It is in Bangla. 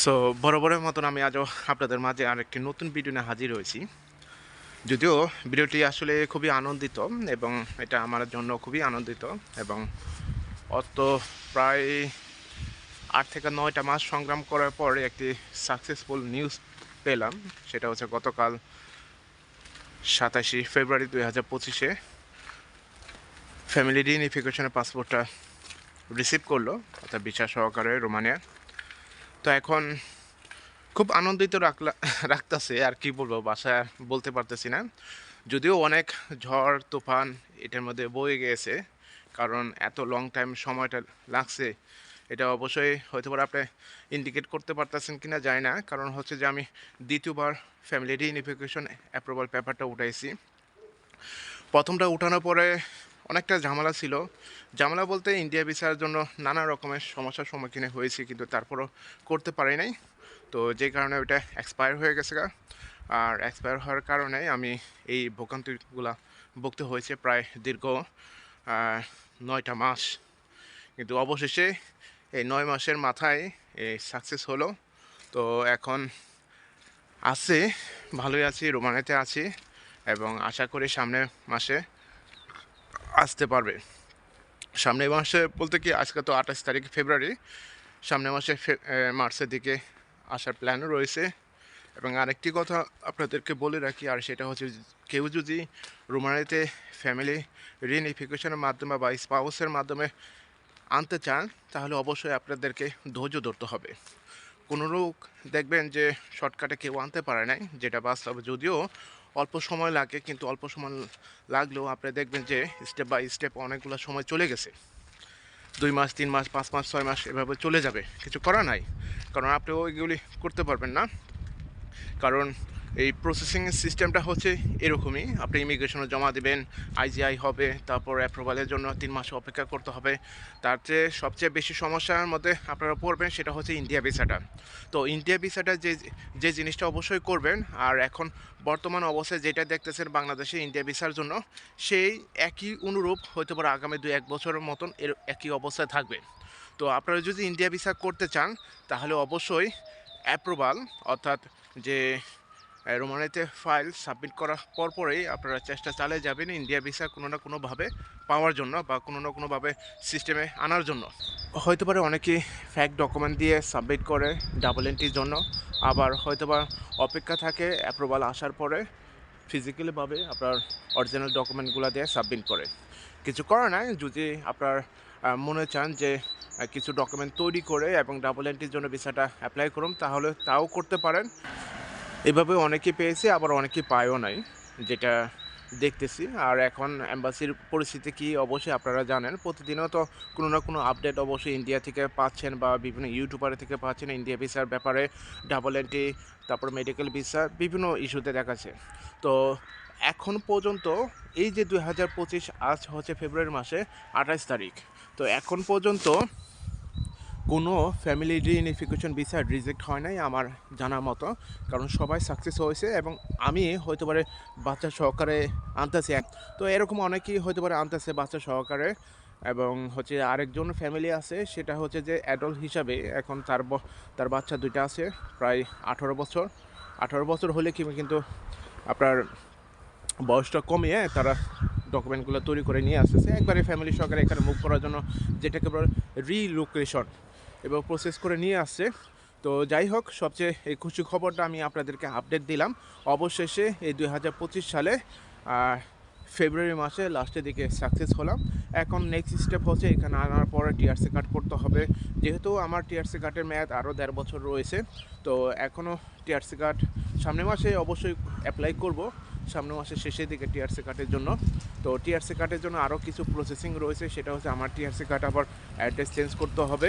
সো বরাবরের মতন আমি আজও আপনাদের মাঝে আরেকটি নতুন ভিডিও নিয়ে হাজির হয়েছি। যদিও ভিডিওটি আসলে খুবই আনন্দিত এবং এটা আমার জন্য খুবই আনন্দিত এবং অত প্রায় আট থেকে নয়টা মাস সংগ্রাম করার পর একটি সাকসেসফুল নিউজ পেলাম। সেটা হচ্ছে গতকাল সাতাশি ফেব্রুয়ারি দুই হাজার পঁচিশে ফ্যামিলি রিউনিফিকেশনের পাসপোর্টটা রিসিভ করল, অর্থাৎ বিচার সহকারে রোমানিয়া। তো এখন খুব আনন্দিত রাখলা, রাখতেছে, আর কি বলব, বাসায় বলতে পারতেছি না। যদিও অনেক ঝড়, তুফান এটার মধ্যে বয়ে গিয়েছে কারণ এত লং টাইম সময়টা লাগছে, এটা অবশ্যই হয়তো আপনি ইন্ডিকেট করতে পারতেছেন কি না জানি না, কারণ হচ্ছে যে আমি দ্বিতীয়বার ফ্যামিলি রিউনিফিকেশন অ্যাপ্রুভাল পেপারটা উঠাইছি। প্রথমটা উঠানোর পরে অনেকটা ঝামেলা ছিল। ঝামেলা বলতে ইন্ডিয়া ভিসার জন্য নানা রকমের সমস্যার সম্মুখীন হয়েছি, কিন্তু তারপরও করতে পারি নাই। তো যে কারণে ওইটা এক্সপায়ার হয়ে গেছে আর এক্সপায়ার হওয়ার কারণে আমি এই ভোগান্তিগুলা ভুগতে হয়েছে প্রায় দীর্ঘ নয়টা মাস। কিন্তু অবশেষে এই নয় মাসের মাথায় এই সাকসেস হলো। তো এখন আছে, ভালোই আছি, রোমানিতে আছি এবং আশা করি সামনের মাসে আসতে পারবে। সামনের মাসে বলতে কি, আজকে তো আঠাশ তারিখ ফেব্রুয়ারি, সামনের মাসে মার্চের দিকে আসার প্ল্যানও রয়েছে। এবং আরেকটি কথা আপনাদেরকে বলে রাখি, আর সেটা হচ্ছে কেউ যদি রোমানিতে ফ্যামিলি রিউনিফিকেশনের মাধ্যমে বা স্পাউসের মাধ্যমে আনতে চান, তাহলে অবশ্যই আপনাদেরকে ধৈর্য ধরতে হবে। কোনো লোক দেখবেন যে শর্টকাটে কেউ আনতে পারে নাই, যেটা বাস্তব। যদিও অল্প সময় লাগে, কিন্তু অল্প সময় লাগলেও আপনি দেখবেন যে স্টেপ বাই স্টেপ অনেকগুলো সময় চলে গেছে। দুই মাস, তিন মাস, পাঁচ মাস, ছয় মাস এভাবে চলে যাবে। কিছু করা নাই। কারণ আপনি ওইগুলি করতে পারবেন না। কারণ এই প্রসেসিং সিস্টেমটা হচ্ছে এরকমই। আপনি ইমিগ্রেশনে জমা দেবেন আইজিআই হবে, তারপর অ্যাপ্রুভালের জন্য তিন মাস অপেক্ষা করতে হবে। তার চেয়ে সবচেয়ে বেশি সমস্যার মধ্যে আপনারা পড়বেন সেটা হচ্ছে ইন্ডিয়া ভিসাটা। তো ইন্ডিয়া ভিসাটা যে যে জিনিসটা অবশ্যই করবেন, আর এখন বর্তমান অবস্থায় যেটা দেখতেছেন বাংলাদেশে ইন্ডিয়া ভিসার জন্য, সেই একই অনুরূপ হয়তো পারে আগামী দু এক বছরের মতন এর, একই অবস্থায় থাকবে। তো আপনারা যদি ইন্ডিয়া ভিসা করতে চান, তাহলে অবশ্যই অ্যাপ্রুভাল অর্থাৎ যে রোমানিতে ফাইল সাবমিট করার পরপরেই আপনারা চেষ্টা চালিয়ে যাবেন ইন্ডিয়া ভিসা কোনো না কোনোভাবে পাওয়ার জন্য বা কোনো না কোনোভাবে সিস্টেমে আনার জন্য। হয়তো পারে অনেকেই ফ্যাক ডকুমেন্ট দিয়ে সাবমিট করে ডাবল এন্ট্রির জন্য, আবার হয়তোবা অপেক্ষা থাকে অ্যাপ্রুভাল আসার পরে ফিজিক্যালিভাবে আপনার অরিজিনাল ডকুমেন্টগুলো দিয়ে সাবমিট করে। কিছু করার নাই, যদি আপনার মনে চান যে কিছু ডকুমেন্ট তৈরি করে এবং ডাবল এন্ট্রির জন্য ভিসাটা অ্যাপ্লাই করুন, তাহলে তাও করতে পারেন। এভাবে অনেকে পেয়েছে, আবার অনেকে পায়ও নাই, যেটা দেখতেছি। আর এখন অ্যাম্বাসির পরিস্থিতি কি অবশ্যই আপনারা জানেন। প্রতিদিনও তো কোনো না কোনো আপডেট অবশ্যই ইন্ডিয়া থেকে পাচ্ছেন বা বিভিন্ন ইউটিউবার থেকে পাচ্ছেন। ইন্ডিয়া ভিসার ব্যাপারে ডাবল এন্ট্রি, তারপর মেডিকেল ভিসা, বিভিন্ন ইস্যুতে দেখাচ্ছে। তো এখন পর্যন্ত এই যে দুই হাজার পঁচিশ, আজ হচ্ছে ফেব্রুয়ারি মাসে আঠাশ তারিখ। তো এখন পর্যন্ত কোনো ফ্যামিলি রিউনিফিকেশন ভিসা রিজেক্ট হয় নাই আমার জানার মতো। কারণ সবাই সাকসেস হয়েছে এবং আমি হয়তো পারে বাচ্চা সহকারে আনতেছি তো এরকম অনেকেই হয়তো পারে আনতেছে বাচ্চা সহকারে এবং হচ্ছে আরেকজন ফ্যামিলি আছে, সেটা হচ্ছে যে অ্যাডল্ট হিসাবে এখন তার তার বাচ্চা দুইটা আছে, প্রায় আঠারো বছর। আঠারো বছর হলে কি কিন্তু আপনার বয়সটা কমিয়ে তারা ডকুমেন্টগুলো তৈরি করে নিয়ে আসতেছে। একবারে ফ্যামিলি সহকারে এখানে মুভ করার জন্য যেটাকে বলে রিলোকেশন এবং প্রসেস করে নিয়ে আসছে। তো যাই হোক, সবচেয়ে এই খুশি খবরটা আমি আপনাদেরকে আপডেট দিলাম। অবশেষে এই দুই হাজার পঁচিশ সালে ফেব্রুয়ারি মাসে লাস্টের দিকে সাকসেস হলাম। এখন নেক্সট স্টেপ হচ্ছে এখানে আনার পরে টিআরসি কার্ড করতে হবে। যেহেতু আমার টিআরসি কার্ডের মেয়াদ আরও দেড় বছর রয়েছে, তো এখনও টিআরসি কার্ড সামনের মাসে অবশ্যই অ্যাপ্লাই করব। সামনের মাসের শেষের দিকে টিআরসি কার্ডের জন্য। তো টিআরসি কার্ডের জন্য আরও কিছু প্রসেসিং রয়েছে, সেটা হচ্ছে আমার টিআরসি কার্ড আবার অ্যাড্রেস চেঞ্জ করতে হবে।